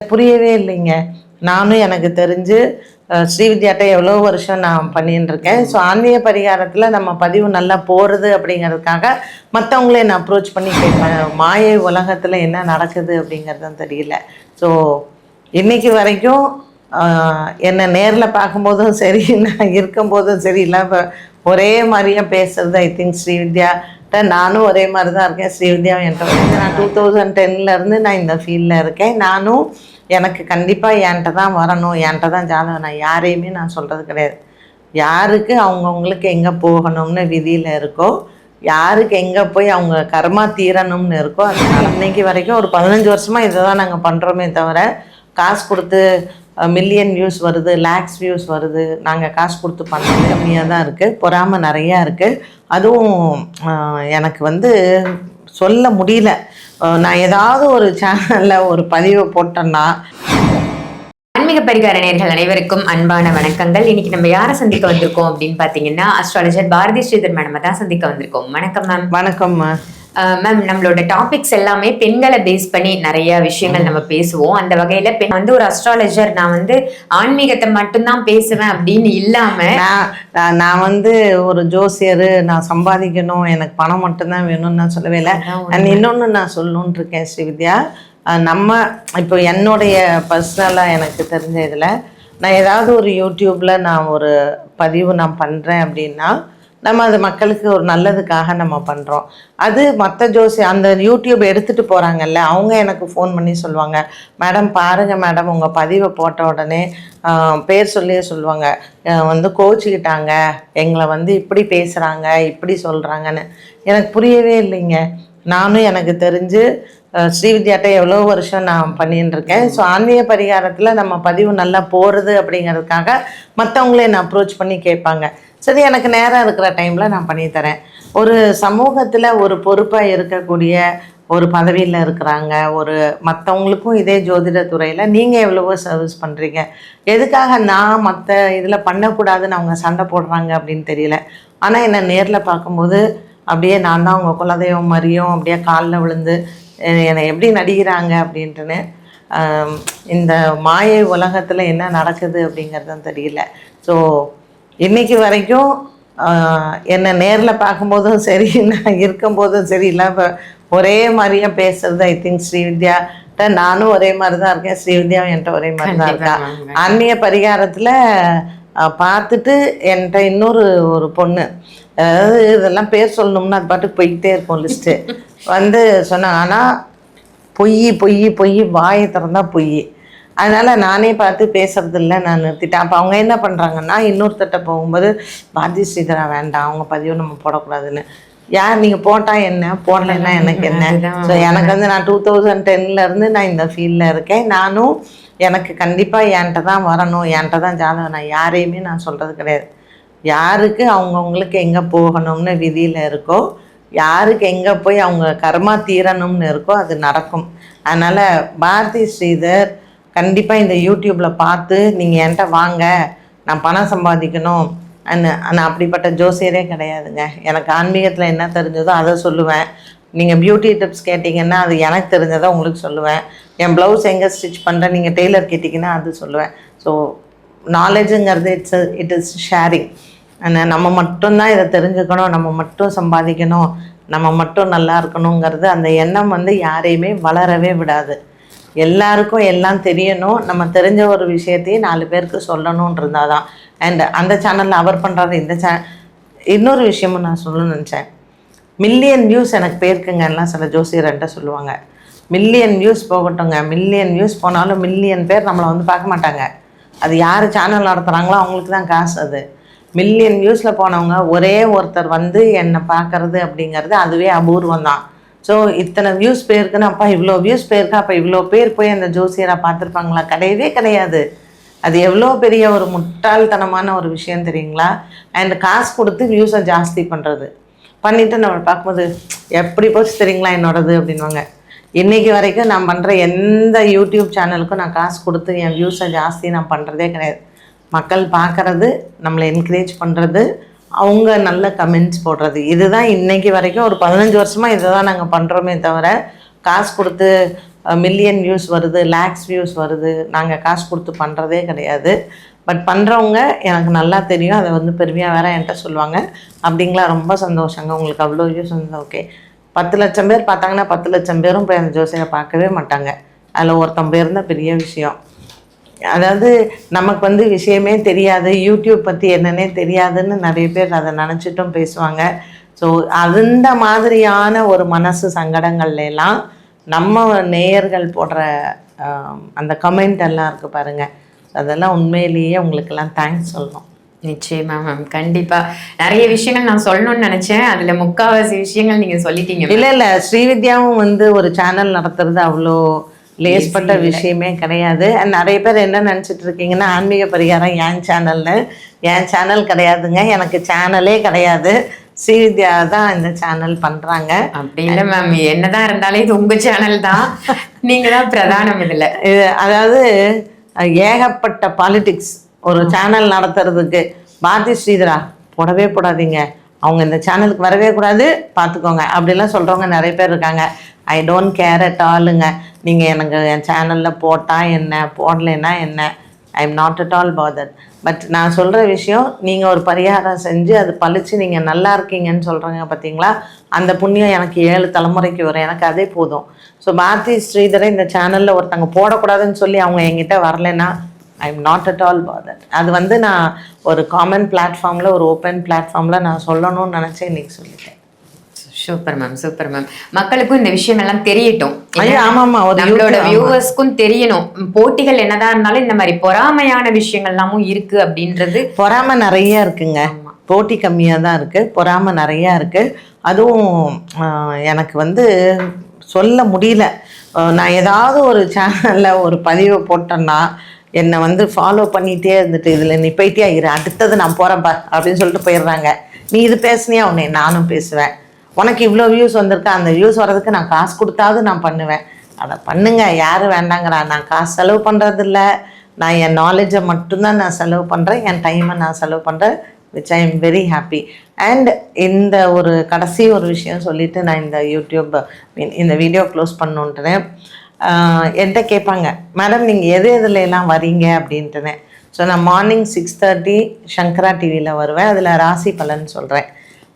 புரியவே இல்லைங்க. நானும் எனக்கு தெரிஞ்சு ஸ்ரீவித்யாட்ட எவ்வளோ வருஷம் நான் பண்ணிட்டு இருக்கேன் ஸோ ஆன்மீக பரிகாரத்தில் நம்ம பதிவு நல்லா போகிறது அப்படிங்கிறதுக்காக மற்றவங்களே நான் அப்ரோச் பண்ணி கேட்பேன் மாயை உலகத்தில் என்ன நடக்குது அப்படிங்கிறதும் தெரியல. ஸோ இன்னைக்கு வரைக்கும் என்னை நேரில் பார்க்கும்போதும் சரி நான் இருக்கும்போதும் சரி இல்லை ஒரே மாதிரியே பேசுறது ஐ திங்க் ஸ்ரீவித்யா நானும் ஒரே மாதிரி தான் இருக்கேன். ஸ்ரீவித்யாவும் என்கிட்ட நான் டூ தௌசண்ட் டென்லேருந்து நான் இந்த ஃபீல்டில் இருக்கேன். நானும் எனக்கு கண்டிப்பாக என்கிட்ட தான் வரணும். என்கிட்ட தான் ஜாதகம். நான் யாரையுமே நான் சொல்கிறது கிடையாது. யாருக்கு அவங்கவுங்களுக்கு எங்கே போகணும்னு விதியில் இருக்கோ யாருக்கு எங்கே போய் அவங்க கர்மா தீரணும்னு இருக்கோ அந்த இன்னைக்கு வரைக்கும் ஒரு பதினஞ்சு வருஷமாக இதை தான் நாங்கள் பண்ணுறோமே தவிர காசு கொடுத்து மில்லியன் வியூஸ் வருது லேக்ஸ் வியூஸ் வருது. நாங்கள் காசு கொடுத்து பண்ணது கம்மியாக தான் இருக்குது பொறாமல் நிறையா இருக்குது அதுவும் எனக்கு வந்து சொல்ல முடியல. நான் ஏதாவது ஒரு சேனலில் ஒரு பதிவை போட்டேன்னா. ஆன்மீக பரிகார நேர்கள் அனைவருக்கும் அன்பான வணக்கங்கள். இன்னைக்கு நம்ம யாரை சந்திக்க வந்திருக்கோம் அப்படின்னு பாத்தீங்கன்னா அஸ்ட்ராலஜர் பாரதி ஸ்ரீதர் மேடம் தான் சந்திக்க வந்திருக்கோம். வணக்கம் மேம் வணக்கம்மா மேம் நம்மளோட டாபிக்ஸ் எல்லாமே பெண்களை பேஸ் பண்ணி நிறைய விஷயங்கள் நம்ம பேசுவோம். அந்த வகையில பெண் வந்து ஒரு அஸ்ட்ராலஜர் நான் வந்து ஆன்மீகத்தை மட்டும்தான் பேசுவேன் அப்படின்னு இல்லாம நான் வந்து ஒரு ஜோசியர். நான் சம்பாதிக்கணும். எனக்கு பணம் மட்டும்தான் வேணும்னு நான் சொல்லவே இல்லை. இன்னொன்று நான் சொல்லணும்னு இருக்கேன் ஸ்ரீவித்யா. நம்ம இப்போ என்னுடைய பர்சனலாக எனக்கு தெரிஞ்ச இதில் நான் ஏதாவது ஒரு யூடியூப்பில் நான் ஒரு பதிவு நான் பண்ணுறேன் அப்படின்னா நம்ம அது மக்களுக்கு ஒரு நல்லதுக்காக நம்ம பண்ணுறோம் அது மற்ற ஜோசி அந்த யூடியூப் எடுத்துகிட்டு போகிறாங்கல்ல அவங்க எனக்கு ஃபோன் பண்ணி சொல்லுவாங்க மேடம் பாருங்கள் மேடம் உங்கள் பதிவை போட்ட உடனே பேர் சொல்லியே சொல்லுவாங்க. வந்து கோச்சிக்கிட்டாங்க எங்களை வந்து இப்படி பேசுகிறாங்க இப்படி சொல்கிறாங்கன்னு எனக்கு புரியவே இல்லைங்க. நானும் எனக்கு தெரிஞ்சு ஸ்ரீவித்யாட்ட எவ்வளோ வருஷம் நான் பண்ணிட்டு இருக்கேன். ஸோ ஆன்மீக பரிகாரத்தில் நம்ம பதிவு நல்லா போகிறது அப்படிங்கிறதுக்காக மற்றவங்களே நான் அப்ரோச் பண்ணி கேட்பாங்க. சரி எனக்கு நேரம் இருக்கிற டைமில் நான் பண்ணித்தரேன் ஒரு சமூகத்தில் ஒரு பொறுப்பாக இருக்கக்கூடிய ஒரு பதவியில் இருக்கிறாங்க ஒரு மற்றவங்களுக்கும் இதே ஜோதிட துறையில் நீங்கள் எவ்வளவோ சர்வீஸ் பண்ணுறீங்க எதுக்காக நான் மற்ற இதில் பண்ணக்கூடாதுன்னு அவங்க சண்டை போடுறாங்க அப்படின்னு தெரியல. ஆனால் என்னை நேரில் பார்க்கும்போது அப்படியே நான் தான் உங்கள் குலதெய்வம் மறியும் அப்படியே காலில் விழுந்து என்னை எப்படி நடிக்கிறாங்க? அப்படின்ட்டுன்னு இந்த மாயை உலகத்தில் என்ன நடக்குது அப்படிங்கிறதும் தெரியல. ஸோ இன்னைக்கு வரைக்கும் என்னை நேரில் பார்க்கும்போதும் சரி நான் இருக்கும்போதும் சரி இல்லை ஒரே மாதிரியே பேசுறது ஐ திங்க் ஸ்ரீவித்யாட்ட நானும் ஒரே மாதிரி தான் இருக்கேன் ஸ்ரீவித்யாவும் என்கிட்ட ஒரே மாதிரி தான் இருக்கா ஆன்மீக பரிகாரத்தில் பார்த்துட்டு என்கிட்ட இன்னொரு ஒரு பொண்ணு. அதாவது இதெல்லாம் பேர் சொல்லணும்னா அது பாட்டுக்கு போய்கிட்டே இருக்கும் லிஸ்ட்டு வந்து சொன்னாங்க ஆனால் பொய் பொய் பொய் வாயை திறந்தா பொய். அதனால் நானே பார்த்து பேசுறது இல்லை நான் நிறுத்திட்டேன். அப்போ அவங்க என்ன பண்ணுறாங்கன்னா இன்னொருத்தட்ட போகும்போது பாரதி ஸ்ரீதரா வேண்டாம் அவங்க பதிவு நம்ம போடக்கூடாதுன்னு. யார் நீங்கள் போட்டால் என்ன? போடலைன்னா எனக்கு என்ன. ஸோ எனக்கு வந்து நான் டூ தௌசண்ட் டென்லேருந்து நான் இந்த ஃபீல்டில் இருக்கேன். நானும் எனக்கு கண்டிப்பாக என்கிட்ட தான் வரணும். என்கிட்ட தான் ஜாதகம். நான் யாரையுமே நான் சொல்கிறது கிடையாது. யாருக்கு அவங்கவுங்களுக்கு எங்கே போகணும்னு விதியில் இருக்கோ யாருக்கு எங்கே போய் அவங்க கர்மா தீரணும்னு இருக்கோ அது நடக்கும். அதனால் பாரதி ஸ்ரீதர் கண்டிப்பாக இந்த யூடியூப்பில் பார்த்து நீங்கள் என்கிட்ட வாங்க. நான் பணம் சம்பாதிக்கணும். அன்னு நான் அப்படிப்பட்ட ஜோசியரே கிடையாதுங்க. எனக்கு ஆன்மீகத்தில் என்ன தெரிஞ்சதோ அதை சொல்லுவேன். நீங்கள் பியூட்டி டிப்ஸ் கேட்டிங்கன்னா அது எனக்கு தெரிஞ்சதை உங்களுக்கு சொல்லுவேன். என் ப்ளவுஸ் எங்கே ஸ்டிச் பண்ணுறேன் நீங்கள் டெய்லர் கேட்டிங்கன்னா அது சொல்லுவேன். ஸோ நாலேஜுங்கிறது இட்ஸ் இட் இஸ் ஷேரிங் நம்ம மட்டும்தான் இதை தெரிஞ்சுக்கணும். நம்ம மட்டும் சம்பாதிக்கணும். நம்ம மட்டும் நல்லா இருக்கணுங்கிறது அந்த எண்ணம் வந்து யாரையுமே வளரவே விடாது. எல்லாருக்கும் எல்லாம் தெரியணும். நம்ம தெரிஞ்ச ஒரு விஷயத்தையும் நாலு பேருக்கு சொல்லணும்னு இருந்தால் தான் அண்ட் அந்த சேனலில் அவர் பண்ணுறாரு இந்த சே இன்னொரு விஷயமும் நான் சொல்லணும்னு நினச்சேன். மில்லியன் வியூஸ் எனக்கு போயிருக்குங்க எல்லாம் சில ஜோசியர்கிட்ட சொல்லுவாங்க. மில்லியன் வியூஸ் போகட்டுங்க மில்லியன் வியூஸ் போனாலும் மில்லியன் பேர் நம்மளை வந்து பார்க்க மாட்டாங்க. அது யார் சேனல் நடத்துகிறாங்களோ அவங்களுக்கு தான் காசு அது. மில்லியன் வியூஸில் போனவங்க ஒரே ஒருத்தர் வந்து என்னை பார்க்கறது அப்படிங்கிறது அதுவே அபூர்வம் தான் ஸோ இத்தனை வியூஸ் போயிருக்குன்னு அப்பா இவ்வளோ வியூஸ் போயிருக்கு அப்போ இவ்வளோ பேர் போய் அந்த ஜோசியரை பார்த்துருப்பாங்களா? கிடையவே கிடையாது. அது எவ்வளோ பெரிய ஒரு முட்டாள்தனமான ஒரு விஷயம் தெரியுங்களா? அண்ட் காசு கொடுத்து வியூஸை ஜாஸ்தி பண்ணுறது பண்ணிவிட்டு நம்ம பார்க்கும்போது எப்படி போச்சு தெரியுங்களா என்னோடது அப்படின்வாங்க இன்றைக்கி வரைக்கும் நான் பண்ணுற எந்த யூடியூப் சேனலுக்கும் நான் காசு கொடுத்து என் வியூஸை ஜாஸ்தி நான் பண்ணுறதே கிடையாது. மக்கள் பார்க்குறது நம்மளை என்கரேஜ் பண்ணுறது அவங்க நல்ல கமெண்ட்ஸ் போடுறது. இதுதான் இன்னைக்கு வரைக்கும் ஒரு பதினஞ்சு வருஷமாக இதை தான் நாங்கள் பண்ணுறோமே தவிர காசு கொடுத்து மில்லியன் வியூஸ் வருது லேக்ஸ் வியூஸ் வருது. நாங்கள் காசு கொடுத்து பண்ணுறதே கிடையாது. பட் பண்ணுறவங்க எனக்கு நல்லா தெரியும். அதை வந்து பெருமையாக வேற என்கிட்ட சொல்லுவாங்க. அப்படிங்களா? ரொம்ப சந்தோஷங்க. உங்களுக்கு அவ்வளோ வியூஸ் வந்து ஓகே பத்து லட்சம் பேர் பார்த்தாங்கன்னா பத்து லட்சம் பேரும் போய் அந்த ஜோசியை பார்க்கவே மாட்டாங்க. அதில் ஒருத்தன் பேர் தான் பெரிய விஷயம். அதாவது நமக்கு வந்து விஷயமே தெரியாது யூடியூப் பற்றி என்னன்னே தெரியாதுன்னு நிறைய பேர் அதை நினச்சிட்டும் பேசுவாங்க. ஸோ அந்த மாதிரியான ஒரு மனசு சங்கடங்கள்ல எல்லாம் நம்ம நேயர்கள் போடுற அந்த கமெண்ட் எல்லாம் இருக்குது பாருங்கள் அதெல்லாம் உண்மையிலேயே உங்களுக்கெல்லாம் தேங்க்ஸ் சொல்லணும். நிச்சயமா மேம் கண்டிப்பா. நிறைய விஷயங்கள் நான் சொல்லணும்னு நினைச்சேன். அதுல முக்காவாசி விஷயங்கள் நீங்க சொல்லிட்டீங்க. இல்லை இல்லை. ஸ்ரீவித்யாவும் வந்து ஒரு சேனல் நடத்துறது அவ்வளோ லேஸ்பட்ட விஷயமே கிடையாது. நிறைய பேர் என்ன நினச்சிட்டு இருக்கீங்கன்னா ஆன்மீக பரிகாரம் என் சேனல்னு என் சேனல் கிடையாதுங்க. எனக்கு சேனலே கிடையாது. ஸ்ரீவித்யா தான் இந்த சேனல் பண்ணுறாங்க அப்படி இல்ல மேம் என்னதான் இருந்தாலும் இது உங்க சேனல் தான். நீங்க தான் பிரதானம் இதுல. இது அதாவது ஏகப்பட்ட பாலிடிக்ஸ் ஒரு சேனல் நடத்துறதுக்கு. பாரதி ஸ்ரீதரா போடவே போடாதீங்க. அவங்க இந்த சேனலுக்கு வரவே கூடாது பார்த்துக்கோங்க. அப்படிலாம் சொல்கிறவங்க நிறைய பேர் இருக்காங்க. ஐ டோன்ட் கேர் அட் ஆளுங்க நீங்கள் எனக்கு என் சேனலில் போட்டால் என்ன போடலைன்னா என்ன? I am not at all bother but நான் சொல்கிற விஷயம் நீங்கள் ஒரு பரிகாரம் செஞ்சு அது பழித்து நீங்கள் நல்லா இருக்கீங்கன்னு சொல்கிறீங்க பார்த்தீங்களா? அந்த புண்ணியம் எனக்கு ஏழு தலைமுறைக்கு வரும். எனக்கு அதே போதும். ஸோ பாரதி ஸ்ரீதரை இந்த சேனலில் ஒருத்தங்க போடக்கூடாதுன்னு சொல்லி அவங்க என்கிட்ட வரலைன்னா I am not at all bother அது வந்து நான் ஒரு காமன் பிளாட்ஃபார்மில் ஒரு ஓப்பன் பிளாட்ஃபார்மில் நான் சொல்லணும்னு நினச்சேன் இன்னைக்கு சொல்லிட்டேன். சூப்பர் மேம் சூப்பர் மேம் மக்களுக்கும் இந்த விஷயம் எல்லாம் தெரியட்டும் நம்மளோட. வியூவர்ஸ்க்கும் தெரியணும். போட்டிகள் என்னதான் இருந்தாலும் இந்த மாதிரி பொறாமையான விஷயங்கள் எல்லாமும் இருக்கு அப்படின்றது. பொறாமை நிறைய இருக்குங்க. போட்டி கம்மியாக தான் இருக்குது பொறாமை நிறையா இருக்குது அதுவும் எனக்கு வந்து சொல்ல முடியல. நான் ஏதாவது ஒரு சேனலில் ஒரு பதிவை போட்டேன்னா என்னை வந்து ஃபாலோ பண்ணிகிட்டே இருந்துட்டு இதில் நீ போயிட்டே இரு அடுத்தது நான் போகிறேன்ப்பா அப்படின்னு சொல்லிட்டு போயிடுறாங்க. நீ இது பேசுனியா? உன்னை நானும் பேசுவேன். உனக்கு இவ்வளோ வியூஸ் வந்திருக்கு? அந்த வியூஸ் வர்றதுக்கு நான் காசு கொடுத்தாவது நான் பண்ணுவேன். அதை பண்ணுங்க யார் வேண்டாங்கிறா? நான் காசு செலவு பண்ணுறதில்ல நான் என் நாலேஜை மட்டும்தான் நான் செலவு பண்ணுறேன் என் டைமை நான் செலவு பண்ணுறேன் which I am very happy and இந்த ஒரு கடைசி ஒரு விஷயம் சொல்லிவிட்டு நான் இந்த யூடியூப் மீன் இந்த வீடியோ க்ளோஸ் பண்ணுன்றேன் என்கிட்ட கேட்பாங்க மேடம் நீங்கள் எது எதுல எல்லாம் வரீங்க? அப்படின்ட்டுன்னு ஸோ நான் மார்னிங் சிக்ஸ் தேர்ட்டி சங்கரா டிவியில் வருவேன். அதில் ராசி பலன் சொல்கிறேன்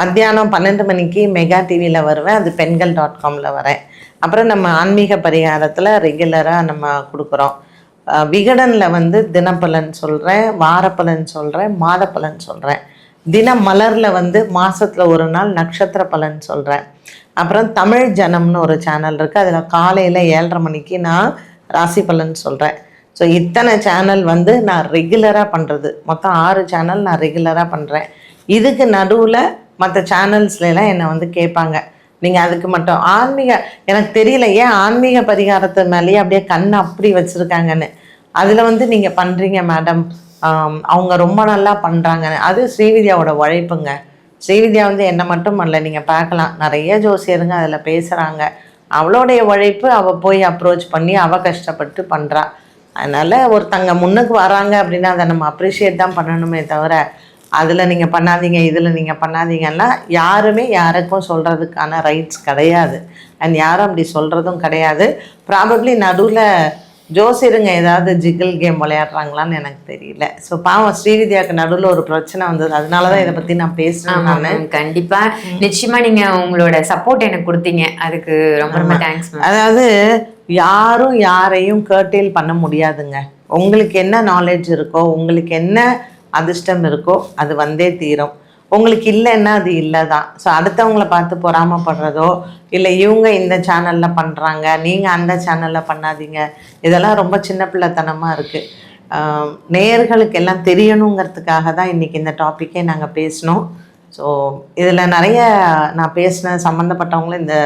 மத்தியானம் பன்னெண்டு மணிக்கு மெகா டிவியில் வருவேன். அது பெண்கள் டாட் காமில் வரேன். அப்புறம் நம்ம ஆன்மீக பரிகாரத்தில் ரெகுலராக நம்ம கொடுக்குறோம். விகடனில் வந்து தினப்பலன் சொல்கிறேன் வாரப்பலன் சொல்கிறேன் மாதப்பலன் சொல்கிறேன் தின மலரில் வந்து மாதத்தில் ஒரு நாள் நட்சத்திர பலன் சொல்கிறேன் அப்புறம் தமிழ் ஜனம்னு ஒரு சேனல் இருக்குது அதில் காலையில் ஏழரை மணிக்கு நான் ராசி பலன் சொல்கிறேன் ஸோ இத்தனை சேனல் வந்து நான் ரெகுலராக பண்ணுறது மொத்தம் ஆறு சேனல் நான் ரெகுலராக பண்ணுறேன் இதுக்கு நடுவில் மற்ற சேனல்ஸ்லாம் என்னை வந்து கேட்பாங்க. நீங்கள் அதுக்கு மட்டும் ஆன்மீக எனக்கு தெரியல ஏன் ஆன்மீக பரிகாரத்து மேலேயே அப்படியே கண் அப்படி வச்சுருக்காங்கன்னு. அதில் வந்து நீங்கள் பண்ணுறீங்க மேடம் அவங்க ரொம்ப நல்லா பண்ணுறாங்கன்னு அது ஸ்ரீவித்யாவோட உழைப்புங்க. ஸ்ரீவித்யா வந்து என்ன மட்டும் பண்ணல நீங்கள் பார்க்கலாம். நிறைய ஜோசியருங்க அதில் பேசுகிறாங்க அவளுடைய உழைப்பு அவள் போய் அப்ரோச் பண்ணி அவள் கஷ்டப்பட்டு பண்ணுறா அதனால் ஒருத்தங்க முன்னுக்கு வராங்க அப்படின்னா அதை நம்ம அப்ரிஷியேட் தான் பண்ணணுமே தவிர அதில் நீங்கள் பண்ணாதீங்க இதில் நீங்கள் பண்ணாதீங்கன்னா யாருமே யாருக்கும் சொல்கிறதுக்கான ரைட்ஸ் கிடையாது. அண்ட் யாரும் அப்படி சொல்கிறதும் கிடையாது. ப்ராபப்ளி நடுவில் ஜோசியருங்க ஏதாவது ஜிகிள் கேம் விளையாடுறாங்களான்னு எனக்கு தெரியல. ஸோ பாவம் ஸ்ரீவித்யாவுக்கு நடுவில் ஒரு பிரச்சனை வந்தது. அதனால தான் இதை பற்றி நான் பேசுகிறேன் நான். மேம் கண்டிப்பா. நிச்சயமா நீங்க உங்களோட சப்போர்ட் எனக்கு கொடுத்தீங்க. அதுக்கு ரொம்ப ரொம்ப தேங்க்ஸ் அதாவது யாரும் யாரையும் கேர்டேல் பண்ண முடியாதுங்க. உங்களுக்கு என்ன நாலேஜ் இருக்கோ உங்களுக்கு என்ன அதிர்ஷ்டம் இருக்கோ அது வந்தே தீரும். உங்களுக்கு இல்லைன்னா அது இல்லை தான் ஸோ அடுத்தவங்கள பார்த்து பொறாமப்படுறதோ இல்லை இவங்க இந்த சேனலில் பண்ணுறாங்க நீங்கள் அந்த சேனலில் பண்ணாதீங்க. இதெல்லாம் ரொம்ப சின்ன பிள்ளைத்தனமாக இருக்குது நேயர்களுக்கு எல்லாம் தெரியணுங்கிறதுக்காக தான் இன்றைக்கி இந்த டாப்பிக்கே நாங்கள் பேசினோம். ஸோ இதில் நிறைய நான் பேசின சம்மந்தப்பட்டவங்களும் இந்த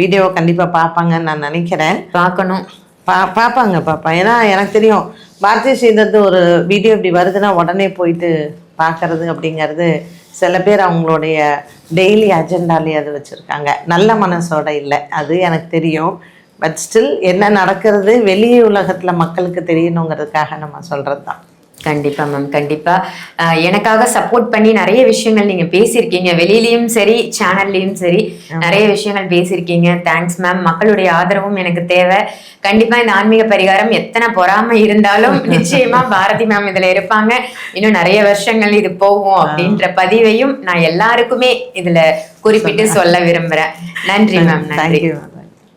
வீடியோவை கண்டிப்பாக பார்ப்பாங்கன்னு நான் நினைக்கிறேன். பார்க்கணும். பா பார்ப்பாங்க பாப்பா ஏன்னா எனக்கு தெரியும் பாரதிய ஸ்ரீதத்து ஒரு வீடியோ இப்படி வருதுன்னா உடனே போயிட்டு பார்க்கறது அப்படிங்கிறது சில பேர் அவங்களுடைய டெய்லி அஜெண்டாலே அது வச்சுருக்காங்க. நல்ல மனசோட இல்லை அது எனக்கு தெரியும். பட் ஸ்டில் என்ன நடக்கிறது? வெளி உலகத்தில் மக்களுக்கு தெரியணுங்கிறதுக்காக நம்ம சொல்கிறது தான் கண்டிப்பா மேம் கண்டிப்பா. அஹ் எனக்காக சப்போர்ட் பண்ணி நிறைய விஷயங்கள் நீங்க பேசியிருக்கீங்க. வெளியிலயும் சரி சேனல்லயும் சரி நிறைய விஷயங்கள் பேசியிருக்கீங்க. தேங்க்ஸ் மேம் மக்களுடைய ஆதரவும் எனக்கு தேவை. கண்டிப்பா இந்த ஆன்மீக பரிகாரம் எத்தனை பொறாம இருந்தாலும் நிச்சயமா பாரதி மேம் இதுல இருப்பாங்க. இன்னும் நிறைய வருஷங்கள் இது போகும் அப்படின்ற பதிவையும் நான் எல்லாருக்குமே இதுல குறிப்பிட்டு சொல்ல விரும்புறேன். நன்றி மேம் நன்றி.